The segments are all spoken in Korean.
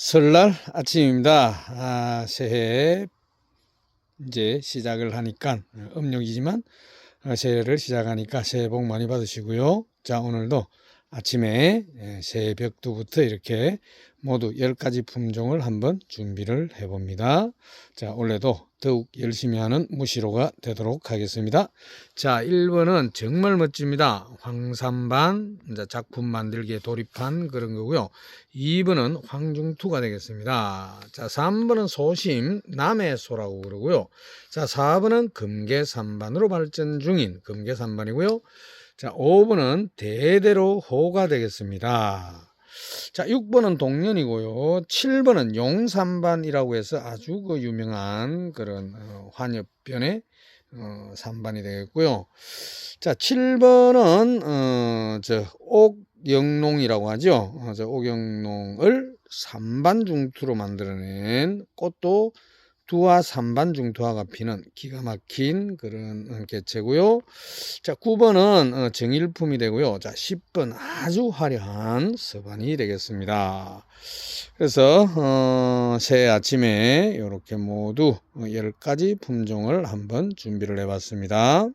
설날 아침입니다. 아, 새해 이제 시작을 하니까 어, 음력이지만 어, 새해를 시작하니까 새해 복 많이 받으시고요. 자, 오늘도 아침에 예, 새벽부터 이렇게 모두 10가지 품종을 한번 준비를 해봅니다. 자, 올해도 더욱 열심히 하는 무시로가 되도록 하겠습니다. 자, 1번은 정말 멋집니다. 황산반 작품 만들기에 돌입한 그런 거고요. 2번은 황중투가 되겠습니다. 자, 3번은 소심 남해소라고 그러고요. 자, 4번은 금계산반으로 발전 중인 금계산반이고요. 자, 5번은 대대로 호가 되겠습니다. 자, 6번은 동년이고요. 7번은 용산반이라고 해서 아주 그 유명한 그런 어, 환엽변의 어, 산반이 되겠고요. 자, 7번은 어, 저 옥영농이라고 하죠. 어, 저 옥영농을 산반 중투로 만들어낸 꽃도 두화 삼반 중투화가 피는 기가 막힌 그런 어, 개체고요. 자, 9번은 어, 정일품이 되고요. 자, 10번 아주 화려한 서반이 되겠습니다. 그래서 어, 새해 아침에 이렇게 모두 10가지 품종을 한번 준비를 해봤습니다.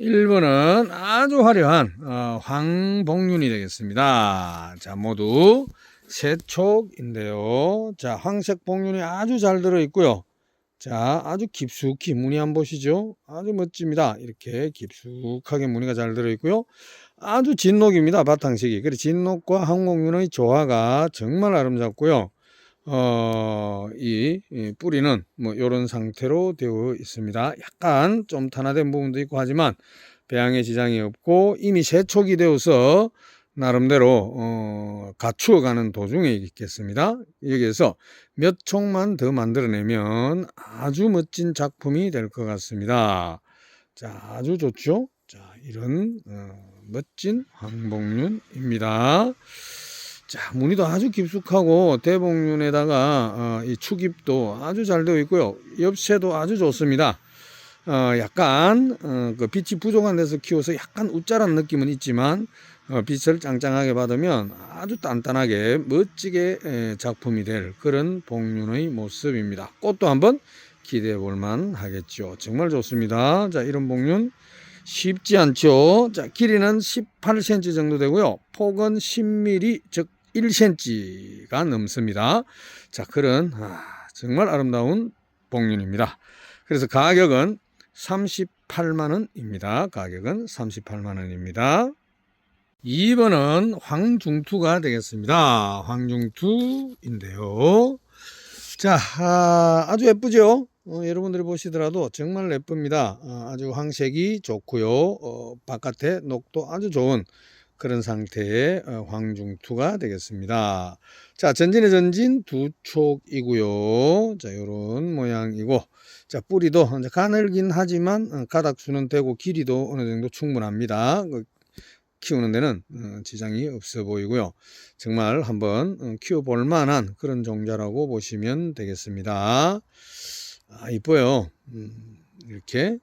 1번은 아주 화려한 어, 황복륜이 되겠습니다. 자, 모두 세촉인데요. 자, 황색 복륜이 아주 잘 들어 있고요. 자, 아주 깊숙이 무늬 한번 보시죠. 아주 멋집니다. 이렇게 깊숙하게 무늬가 잘 들어 있고요. 아주 진녹입니다. 바탕식이. 그래 진녹과 항공륜의 조화가 정말 아름답고요. 어, 이, 이 뿌리는 뭐 이런 상태로 되어 있습니다. 약간 좀 탄화된 부분도 있고 하지만 배양에 지장이 없고 이미 세촉이 되어서 나름대로 어, 갖추어가는 도중에 있겠습니다. 여기에서 몇 촉만 더 만들어내면 아주 멋진 작품이 될 것 같습니다. 자, 아주 좋죠? 자, 이런 어, 멋진 황복륜입니다. 자, 무늬도 아주 깊숙하고 대복륜에다가 어, 이 축입도 아주 잘 되어 있고요. 엽새도 아주 좋습니다. 어, 약간 어, 그 빛이 부족한 데서 키워서 약간 우짜란 느낌은 있지만 어, 빛을 짱짱하게 받으면 아주 단단하게 멋지게 에, 작품이 될 그런 복륜의 모습입니다. 꽃도 한번 기대해 볼만 하겠죠. 정말 좋습니다. 자, 이런 복륜 쉽지 않죠. 자, 길이는 18cm 정도 되고요. 폭은 10mm, 즉 1cm가 넘습니다. 자, 그런 아, 정말 아름다운 복륜입니다. 그래서 가격은 38만 원입니다. 가격은 38만 원입니다. 2번은 황중투가 되겠습니다. 황중투인데요. 자, 아, 주 예쁘죠? 어, 여러분들이 보시더라도 정말 예쁩니다. 아, 아주 황색이 좋고요. 어, 바깥에 녹도 아주 좋은 그런 상태의 어, 황중투가 되겠습니다. 자, 전진의 전진 두 촉이고요. 자, 요런 모양이고, 자, 뿌리도 가늘긴 하지만 어, 가닥수는 되고 길이도 어느 정도 충분합니다. 그 키우는 데는 어, 지장이 없어 보이고요. 정말 한번 어, 키워볼 만한 그런 종자라고 보시면 되겠습니다. 아, 이뻐요. 음, 이렇게.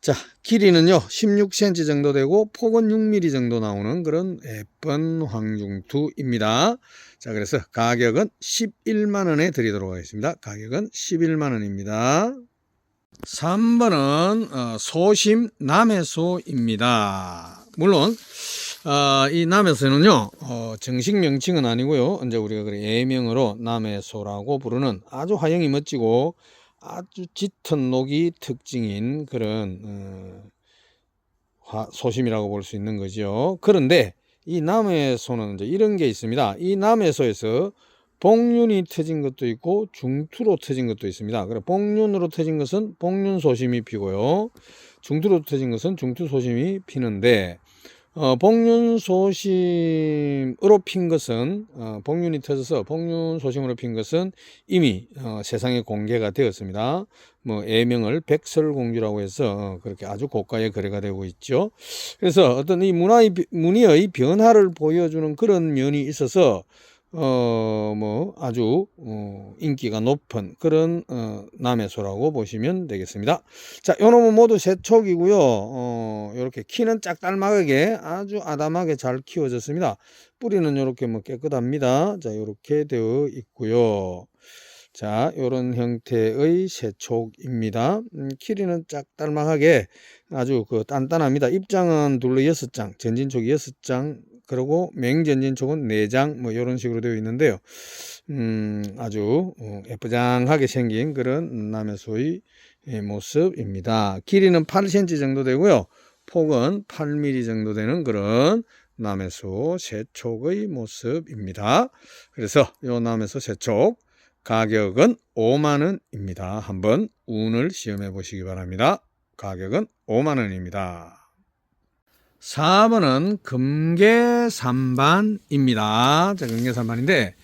자, 길이는요, 16cm 정도 되고, 폭은 6mm 정도 나오는 그런 예쁜 황중투입니다. 자, 그래서 가격은 11만원에 드리도록 하겠습니다. 가격은 11만원입니다. 3번은 어, 소심 남해소입니다. 물론 어, 이 남해소는요 어, 정식 명칭은 아니고요. 이제 우리가 그래 예명으로 남해소라고 부르는 아주 화형이 멋지고 아주 짙은 녹이 특징인 그런 소심이라고 볼 수 있는 거죠. 그런데 이 남해소는 이제 이런 게 있습니다. 이 남해소에서 복륜이 터진 것도 있고 중투로 터진 것도 있습니다. 그래 복륜으로 터진 것은 복륜 소심이 피고요. 중투로 터진 것은 중투 소심이 피는데 어, 복륜 소심으로 핀 것은 어, 복륜이 터져서 복륜 소심으로 핀 것은 이미 어, 세상에 공개가 되었습니다. 뭐 애명을 백설공주라고 해서 어, 그렇게 아주 고가의 거래가 되고 있죠. 그래서 어떤 이 문화의 무늬의 변화를 보여주는 그런 면이 있어서 어, 뭐, 아주, 어, 인기가 높은 그런, 어, 남해소라고 보시면 되겠습니다. 자, 요 놈은 모두 세촉이고요. 어, 요렇게 키는 짝달막하게 아주 아담하게 잘 키워졌습니다. 뿌리는 요렇게 뭐 깨끗합니다. 자, 요렇게 되어 있고요. 자, 요런 형태의 세촉입니다. 음, 키리는 짝달막하게 아주 그 단단합니다. 입장은 둘러 여섯 장, 전진촉이 여섯 장, 그리고 맹전진촉은 네 장, 뭐 이런 식으로 되어 있는데요. 음, 아주 어, 예쁘장하게 생긴 그런 남해소의 예, 모습입니다. 길이는 8cm 정도 되고요. 폭은 8mm 정도 되는 그런 남해소 세촉의 모습입니다. 그래서 이 남해소 세촉 가격은 5만원입니다. 한번 운을 시험해 보시기 바랍니다. 가격은 5만원입니다. 4번은 금계산반입니다. 자, 금계산반인데,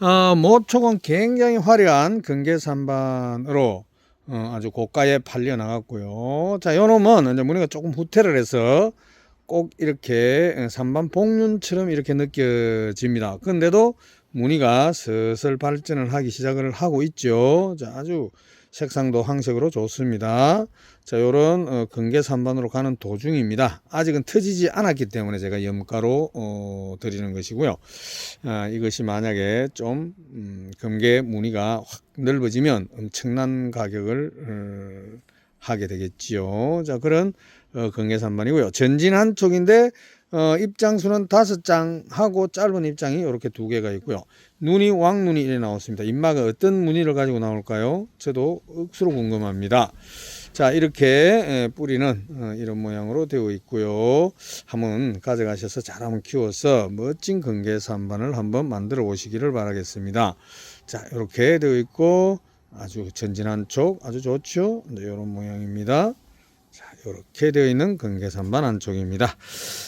어, 모촉은 굉장히 화려한 금계산반으로 어, 아주 고가에 팔려 나갔고요. 자, 요 놈은 이제 무늬가 조금 후퇴를 해서 꼭 이렇게 산반 복륜처럼 이렇게 느껴집니다. 근데도 무늬가 슬슬 발전을 하기 시작을 하고 있죠. 자, 아주 색상도 황색으로 좋습니다. 자, 요런 어, 근개 산반으로 가는 도중입니다. 아직은 터지지 않았기 때문에 제가 염가로 어, 드리는 것이고요. 아, 이것이 만약에 좀 음, 금계 무늬가 확 넓어지면 엄청난 가격을 어, 하게 되겠지요. 자, 그런 어, 근개 산반이고요. 전진 한 쪽인데 어, 입장수는 다섯 장 하고 짧은 입장이 이렇게 두 개가 있고요. 눈이 왕눈이 이래 나왔습니다. 입마가 어떤 무늬를 가지고 나올까요? 저도 억수로 궁금합니다. 자 이렇게 뿌리는 어, 이런 모양으로 되어 있고요. 한번 가져가셔서 잘 한번 키워서 멋진 근개산반을 한번 만들어 보시기를 바라겠습니다. 자 이렇게 되어 있고 아주 전진한 쪽 아주 좋죠. 네, 이런 모양입니다. 자, 이렇게 되어 있는 근개산반 안쪽입니다.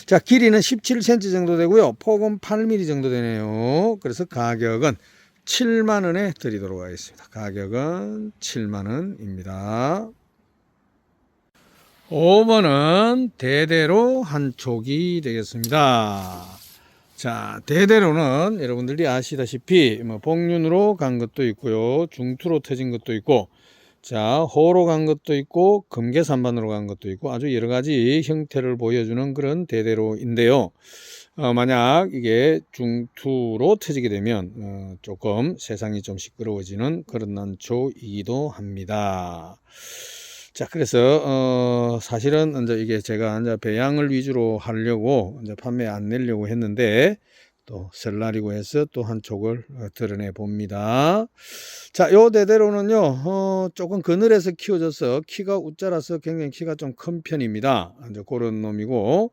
자, 길이는 17cm 정도 되고요. 폭은 8mm 정도 되네요. 그래서 가격은 7만 원에 드리도록 하겠습니다. 가격은 7만 원입니다. 5번은 대대로 한 촉이 되겠습니다. 자, 대대로는 여러분들이 아시다시피 뭐 복륜으로 간 것도 있고요. 중투로 터진 것도 있고 자, 호로 간 것도 있고 금계산반으로 간 것도 있고 아주 여러 가지 형태를 보여주는 그런 대대로인데요. 어, 만약 이게 중투로 터지게 되면 어, 조금 세상이 좀 시끄러워지는 그런 난초이기도 합니다. 자, 그래서 어, 사실은 이제 이게 제가 이제 배양을 위주로 하려고 이제 판매 안 내려고 했는데 또 설날이고 해서 또한 촉을 어, 드러내 봅니다. 자, 요 대대로는요, 어, 조금 그늘에서 키워져서 키가 우짜라서 굉장히 키가 좀 큰 편입니다. 이제 그런 놈이고,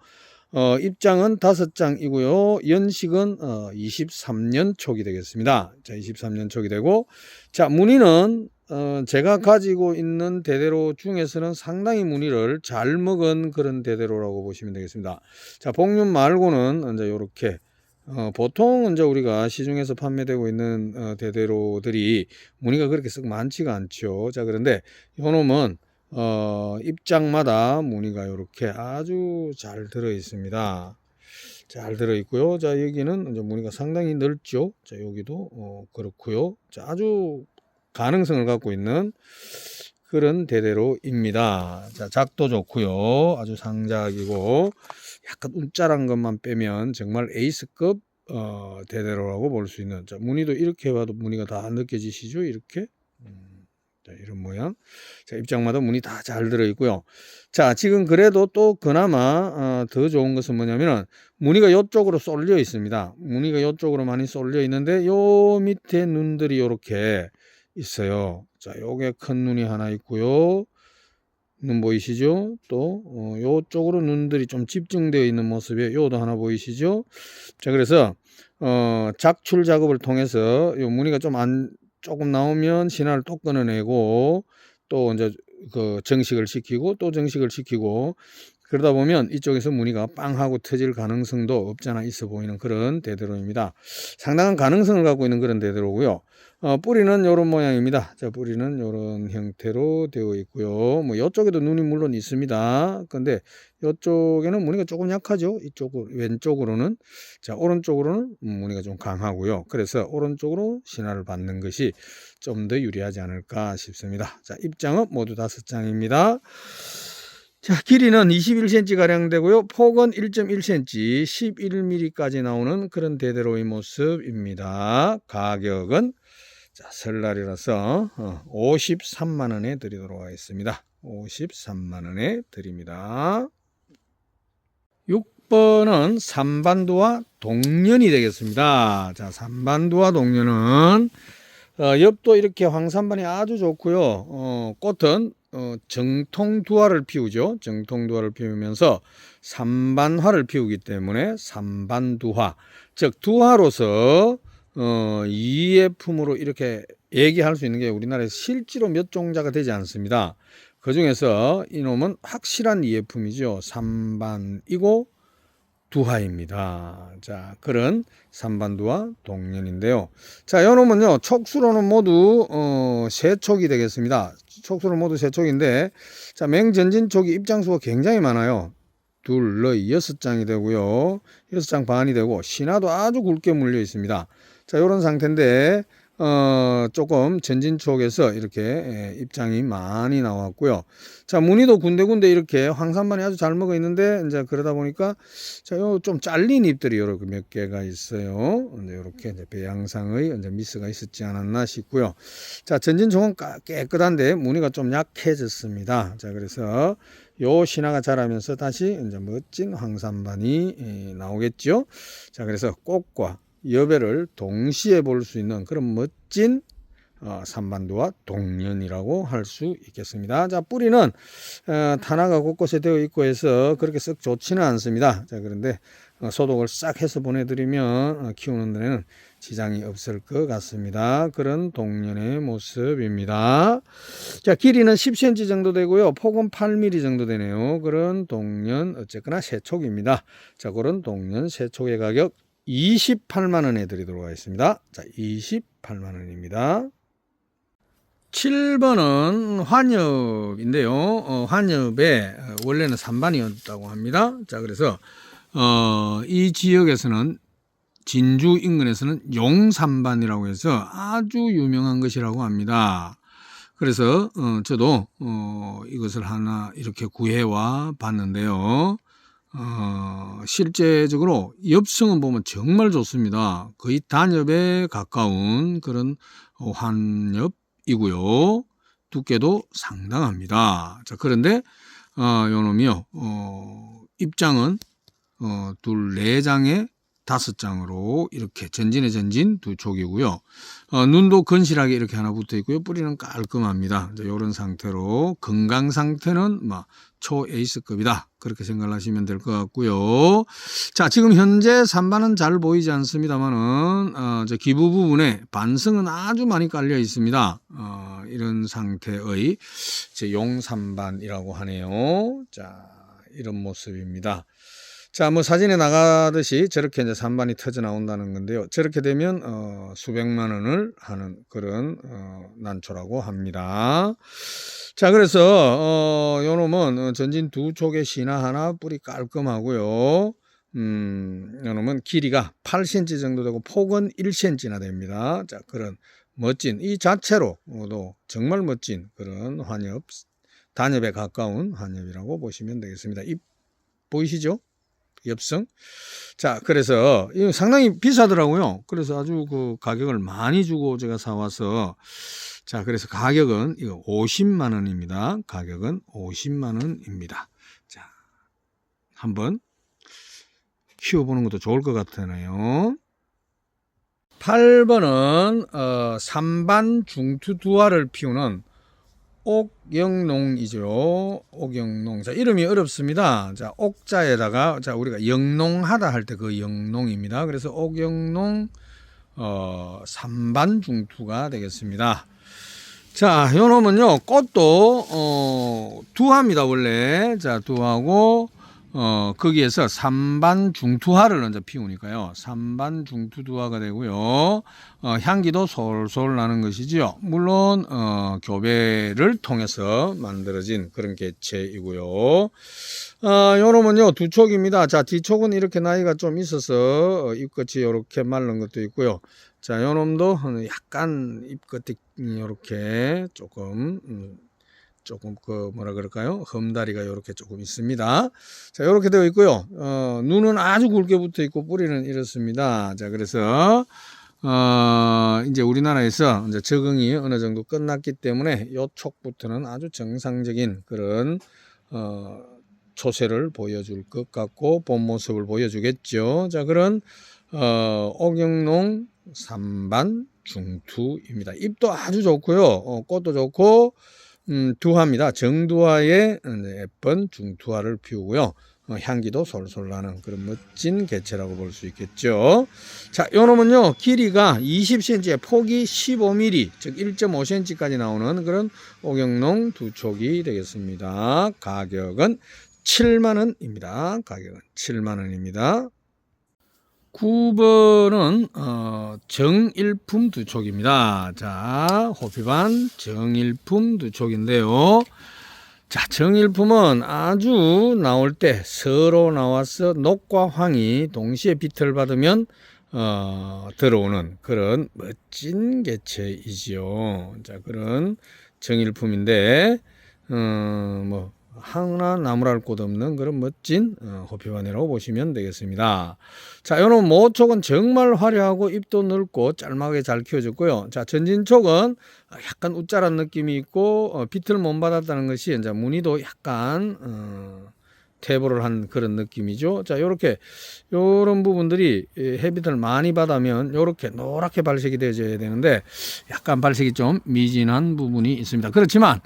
어, 입장은 다섯 장이고요. 연식은 어, 23년 촉이 되겠습니다. 자, 23년 촉이 되고, 자, 무늬는 어, 제가 가지고 있는 대대로 중에서는 상당히 무늬를 잘 먹은 그런 대대로라고 보시면 되겠습니다. 자, 복륜 말고는 이제 요렇게 어, 보통 이제 우리가 시중에서 판매되고 있는 어, 대대로들이 무늬가 그렇게 썩 많지가 않죠. 자, 그런데 요놈은 어, 입장마다 무늬가 이렇게 아주 잘 들어 있습니다. 잘 들어 있고요. 자, 여기는 이제 무늬가 상당히 넓죠. 자, 여기도 어, 그렇고요. 자, 아주 가능성을 갖고 있는 그런 대대로입니다. 자, 작도 좋고요. 아주 상작이고 약간 움짤한 것만 빼면 정말 에이스급 어, 대대로라고 볼 수 있는 자, 무늬도 이렇게 봐도 무늬가 다 느껴지시죠? 이렇게 음, 자, 이런 모양. 자, 입장마다 무늬 다 잘 들어 있고요. 자, 지금 그래도 또 그나마 어, 더 좋은 것은 뭐냐면은 무늬가 이쪽으로 쏠려 있습니다. 무늬가 이쪽으로 많이 쏠려 있는데 요 밑에 눈들이 이렇게 있어요. 자, 요게 큰 눈이 하나 있고요. 눈 보이시죠? 또 어, 요쪽으로 눈들이 좀 집중되어 있는 모습에 요도 하나 보이시죠? 자, 그래서 어, 작출 작업을 통해서 요 무늬가 좀 안 조금 나오면 신화를 또 끊어내고 또 이제 그 정식을 시키고 또 정식을 시키고 그러다 보면 이쪽에서 무늬가 빵 하고 터질 가능성도 없잖아 있어 보이는 그런 대대로입니다. 상당한 가능성을 갖고 있는 그런 대대로고요. 어, 뿌리는 이런 모양입니다. 자, 뿌리는 이런 형태로 되어 있고요. 뭐 이쪽에도 눈이 물론 있습니다. 근데 이쪽에는 무늬가 조금 약하죠. 이쪽 왼쪽으로는 자 오른쪽으로는 무늬가 좀 강하고요. 그래서 오른쪽으로 신화를 받는 것이 좀 더 유리하지 않을까 싶습니다. 자 입장은 모두 다섯 장입니다. 자, 길이는 21cm 가량 되고요. 폭은 1.1cm, 11mm까지 나오는 그런 대대로의 모습입니다. 가격은 자, 설날이라서 어, 53만 원에 드리도록 하겠습니다. 53만 원에 드립니다. 6번은 삼반도와 동년이 되겠습니다. 자, 삼반도와 동년은 어, 엽도 이렇게 황산반이 아주 좋고요. 어, 꽃은 어, 정통 두화를 피우죠. 정통 두화를 피우면서 삼반화를 피우기 때문에 삼반두화. 즉 두화로서 어, 이예품으로 이렇게 얘기할 수 있는 게 우리나라에 실제로 몇 종자가 되지 않습니다. 그 중에서 이놈은 확실한 이예품이죠. 삼반이고 두화입니다. 자, 그런 삼반두화 동년인데요. 자, 요놈은요, 촉수로는 모두, 어, 세 촉이 되겠습니다. 촉수로 모두 세 촉인데, 자, 맹전진 촉이 입장수가 굉장히 많아요. 둘, 너희 여섯 장이 되고요. 여섯 장 반이 되고, 신화도 아주 굵게 물려 있습니다. 자, 요런 상태인데, 어, 조금 전진 쪽에서 이렇게 예, 입장이 많이 나왔고요. 자, 무늬도 군데군데 이렇게 황산반이 아주 잘 먹어 있는데, 이제 그러다 보니까, 자, 요 좀 잘린 ip들이 요렇게 몇 개가 있어요. 이제 요렇게 이제 배양상의 이제 미스가 있었지 않았나 싶고요. 자, 전진총은 까- 깨끗한데 무늬가 좀 약해졌습니다. 자, 그래서 요 신화가 자라면서 다시 이제 멋진 황산반이 예, 나오겠죠. 자, 그래서 꽃과 여배를 동시에 볼 수 있는 그런 멋진 어, 삼반도와 동년이라고 할 수 있겠습니다. 자, 뿌리는 어, 탄화가 곳곳에 되어 있고 해서 그렇게 썩 좋지는 않습니다. 자, 그런데 어, 소독을 싹 해서 보내드리면 어, 키우는 데는 지장이 없을 것 같습니다. 그런 동년의 모습입니다. 자, 길이는 10cm 정도 되고요. 폭은 8mm 정도 되네요. 그런 동년 어쨌거나 세촉입니다. 자, 그런 동년 세촉의 가격 28만 원에 드리도록 하겠습니다. 자, 28만 원입니다. 7번은 환엽인데요. 어, 환엽에 어, 원래는 3반이었다고 합니다. 자, 그래서 어, 이 지역에서는 진주 인근에서는 용산반이라고 해서 아주 유명한 것이라고 합니다. 그래서 어, 저도 어, 이것을 하나 이렇게 구해와 봤는데요. 어, 실제적으로 엽성은 보면 정말 좋습니다. 거의 단엽에 가까운 그런 어, 환엽이고요. 두께도 상당합니다. 자, 그런데 어, 요놈이요. 어, 입장은 어, 둘, 네 장에 다섯 장으로 이렇게 전진에 전진 두 촉이고요. 어, 눈도 건실하게 이렇게 하나 붙어 있고요. 뿌리는 깔끔합니다. 이런 상태로 건강 상태는 뭐초 에이스급이다. 그렇게 생각을 하시면 될 것 같고요. 자, 지금 현재 산반은 잘 보이지 않습니다만은 어, 저 기부 부분에 반성은 아주 많이 깔려 있습니다. 어, 이런 상태의 제 용산반이라고 하네요. 자, 이런 모습입니다. 자, 뭐 사진에 나가듯이 저렇게 이제 산반이 터져 나온다는 건데요. 저렇게 되면 어, 수백만 원을 하는 그런 어, 난초라고 합니다. 자, 그래서 어, 요 놈은 어, 전진 두 촉의 신화 하나 뿌리 깔끔하고요. 음, 요 놈은 길이가 8cm 정도 되고 폭은 1cm나 됩니다. 자, 그런 멋진 이 자체로도 정말 멋진 그런 환엽 단엽에 가까운 환엽이라고 보시면 되겠습니다. 이 보이시죠? 엽성. 자, 그래서 상당히 비싸더라고요. 그래서 아주 그 가격을 많이 주고 제가 사와서 자, 그래서 가격은 이거 50만 원입니다. 가격은 50만 원입니다. 자, 한번 키워보는 것도 좋을 것 같으네요. 8번은 어, 삼반 중투 두화를 피우는 옥영농이죠. 옥영농. 자, 이름이 어렵습니다. 자, 옥자에다가 자, 우리가 영농하다 할 때 그 영농입니다. 그래서 옥영농 어, 삼반중투가 되겠습니다. 자, 요 놈은요. 꽃도 어, 두화입니다, 원래. 자, 두화고 어, 거기에서 삼반 중투화를 먼저 피우니까요. 삼반 중투두화가 되고요. 어, 향기도 솔솔 나는 것이지요. 물론 어, 교배를 통해서 만들어진 그런 개체이고요. 어, 요놈은요 두 촉입니다. 자 뒤촉은 이렇게 나이가 좀 있어서 어, 잎끝이 이렇게 마른 것도 있고요. 자 요놈도 약간 잎끝이 이렇게 조금 음, 조금 그 뭐라 그럴까요? 험다리가 이렇게 조금 있습니다. 자, 이렇게 되어 있고요. 어, 눈은 아주 굵게 붙어 있고 뿌리는 이렇습니다. 자, 그래서 어, 이제 우리나라에서 이제 적응이 어느 정도 끝났기 때문에 요 촉부터는 아주 정상적인 그런 어, 초세를 보여줄 것 같고 본 모습을 보여주겠죠. 자, 그런 어, 옥영농 삼반 중투입니다. 잎도 아주 좋고요. 어, 꽃도 좋고 음, 두화입니다. 정두화에 예쁜 중두화를 피우고요. 어, 향기도 솔솔 나는 그런 멋진 개체라고 볼 수 있겠죠. 자, 요 놈은요, 길이가 20cm에 폭이 15mm, 즉 1.5cm까지 나오는 그런 옥영농 두 촉이 되겠습니다. 가격은 7만원입니다. 가격은 7만원입니다. 9번은 어, 정일품 두 촉입니다. 자, 호피반 정일품 두 촉인데요. 자, 정일품은 아주 나올 때 서로 나와서 녹과 황이 동시에 빛을 받으면 어, 들어오는 그런 멋진 개체이지요. 자, 그런 정일품인데 어, 뭐 하나 나무랄 곳 없는 그런 멋진 어, 호피반이라고 보시면 되겠습니다. 자, 요는 모촉은 정말 화려하고 잎도 넓고 짤막하게 잘 키워졌고요. 자, 전진촉은 약간 웃자란 느낌이 있고 어, 빛을 못 받았다는 것이 이제 무늬도 약간 어, 태보를 한 그런 느낌이죠. 자, 요렇게 요런 부분들이 햇빛을 많이 받으면 요렇게 노랗게 발색이 되어져야 되는데 약간 발색이 좀 미진한 부분이 있습니다. 그렇지만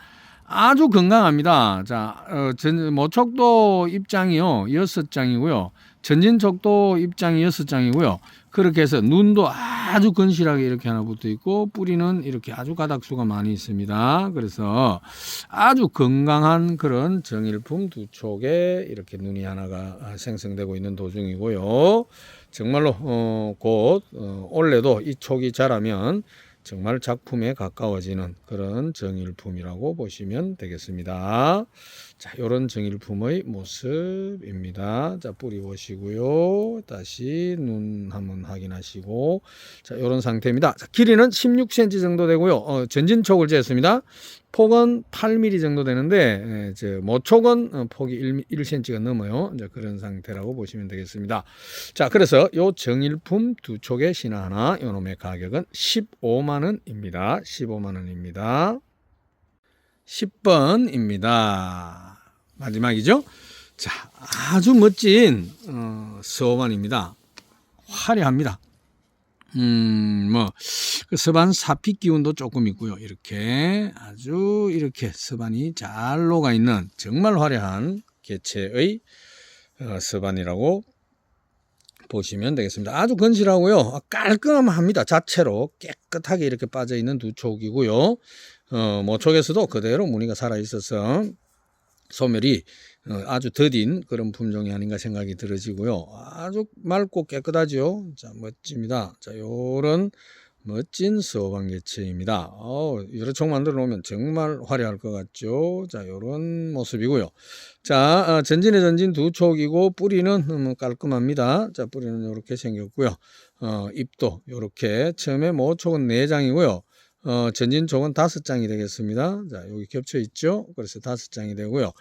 아주 건강합니다. 자, 어, 전, 모촉도 입장이요. 여섯 장이고요. 전진촉도 입장이 여섯 장이고요. 그렇게 해서 눈도 아주 건실하게 이렇게 하나 붙어 있고 뿌리는 이렇게 아주 가닥수가 많이 있습니다. 그래서 아주 건강한 그런 정일품 두 촉에 이렇게 눈이 하나가 생성되고 있는 도중이고요. 정말로 어, 곧 어, 올해도 이 촉이 자라면 정말 작품에 가까워지는 그런 정일품이라고 보시면 되겠습니다. 자, 요런 정일품의 모습입니다. 자, 뿌리 보시고요. 다시 눈 한번 확인하시고 자, 요런 상태입니다. 자, 길이는 16cm 정도 되고요. 어, 전진촉을 재었습니다. 폭은 8mm 정도 되는데 예, 저 모촉은 어, 폭이 1, 1cm가 넘어요. 이제 그런 상태라고 보시면 되겠습니다. 자, 그래서 요 정일품 두 촉의 신화 하나 요 놈의 가격은 15만 원입니다. 15만 원입니다. 10번입니다. 마지막이죠. 자, 아주 멋진 어, 서반입니다. 화려합니다. 음, 뭐, 그 서반 사피 기운도 조금 있고요. 이렇게 아주 이렇게 서반이 잘 녹아 있는 정말 화려한 개체의 어, 서반이라고 보시면 되겠습니다. 아주 건실하고요. 깔끔합니다. 자체로 깨끗하게 이렇게 빠져 있는 두 촉이고요. 어, 모촉에서도 그대로 무늬가 살아 있어서 소멸이 어, 아주 더딘 그런 품종이 아닌가 생각이 들어지고요. 아주 맑고 깨끗하죠. 자, 멋집니다. 자, 요런 멋진 서방 개체입니다. 어, 여러 촉 만들어 놓으면 정말 화려할 것 같죠. 자, 요런 모습이고요. 자, 어, 전진의 전진 두 촉이고 뿌리는 음, 깔끔합니다. 자, 뿌리는 이렇게 생겼고요. 어, 잎도 이렇게 처음에 모촉은 네 장이고요. 어, 전진 촉은 다섯 장이 되겠습니다. 자, 여기 겹쳐 있죠. 그래서 다섯 장이 되고요.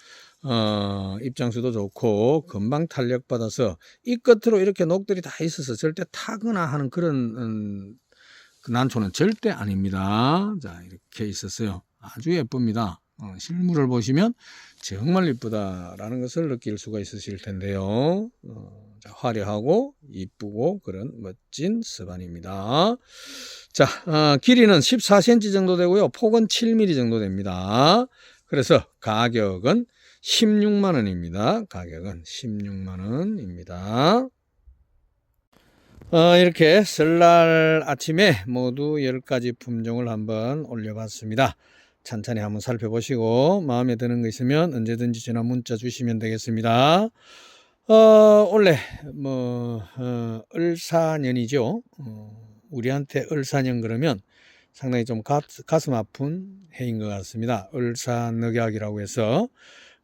어, 입장수도 좋고 금방 탄력받아서 이 끝으로 이렇게 녹들이 다 있어서 절대 타거나 하는 그런 음, 그 난초는 절대 아닙니다. 자, 이렇게 있었어요. 아주 예쁩니다. 어, 실물을 보시면 정말 이쁘다라는 것을 느낄 수가 있으실 텐데요. 어, 자, 화려하고 이쁘고 그런 멋진 스반입니다. 자, 어, 길이는 14cm 정도 되고요. 폭은 7mm 정도 됩니다. 그래서 가격은 16만 원입니다. 가격은 16만 원입니다. 어, 이렇게 설날 아침에 모두 10가지 품종을 한번 올려봤습니다. 찬찬히 한번 살펴보시고 마음에 드는 거 있으면 언제든지 전화 문자 주시면 되겠습니다. 어, 원래 뭐 어, 을사년이죠. 어, 우리한테 을사년 그러면 상당히 좀 가, 가슴 아픈 해인 것 같습니다. 을사늑약이라고 해서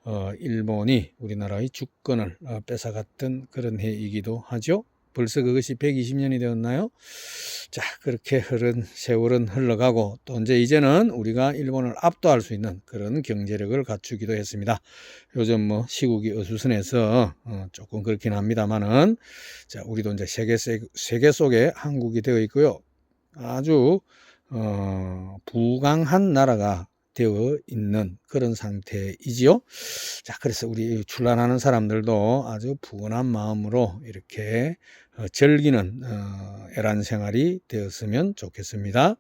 어, 일본이 우리나라의 주권을 어, 뺏어갔던 그런 해이기도 하죠. 벌써 그것이 120년이 되었나요? 자, 그렇게 흐른 세월은 흘러가고 또 이제 이제는 우리가 일본을 압도할 수 있는 그런 경제력을 갖추기도 했습니다. 요즘 뭐 시국이 어수선해서 어, 조금 그렇긴 합니다만은 자, 우리도 이제 세계 세계 속에 한국이 되어 있고요. 아주 어, 부강한 나라가 되어 있는 그런 상태이지요. 자, 그래서 우리 출란하는 사람들도 아주 부건한 마음으로 이렇게 어, 즐기는 어, 애란 생활이 되었으면 좋겠습니다.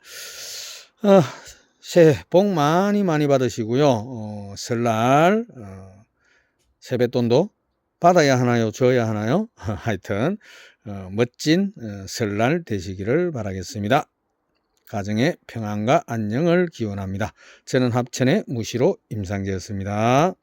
어, 새해 복 많이 많이 받으시고요. 어, 설날 어, 세뱃돈도 받아야 하나요? 줘야 하나요? 하여튼 어, 멋진 어, 설날 되시기를 바라겠습니다. 가정의 평안과 안녕을 기원합니다. 저는 합천의 무시로 임상재였습니다.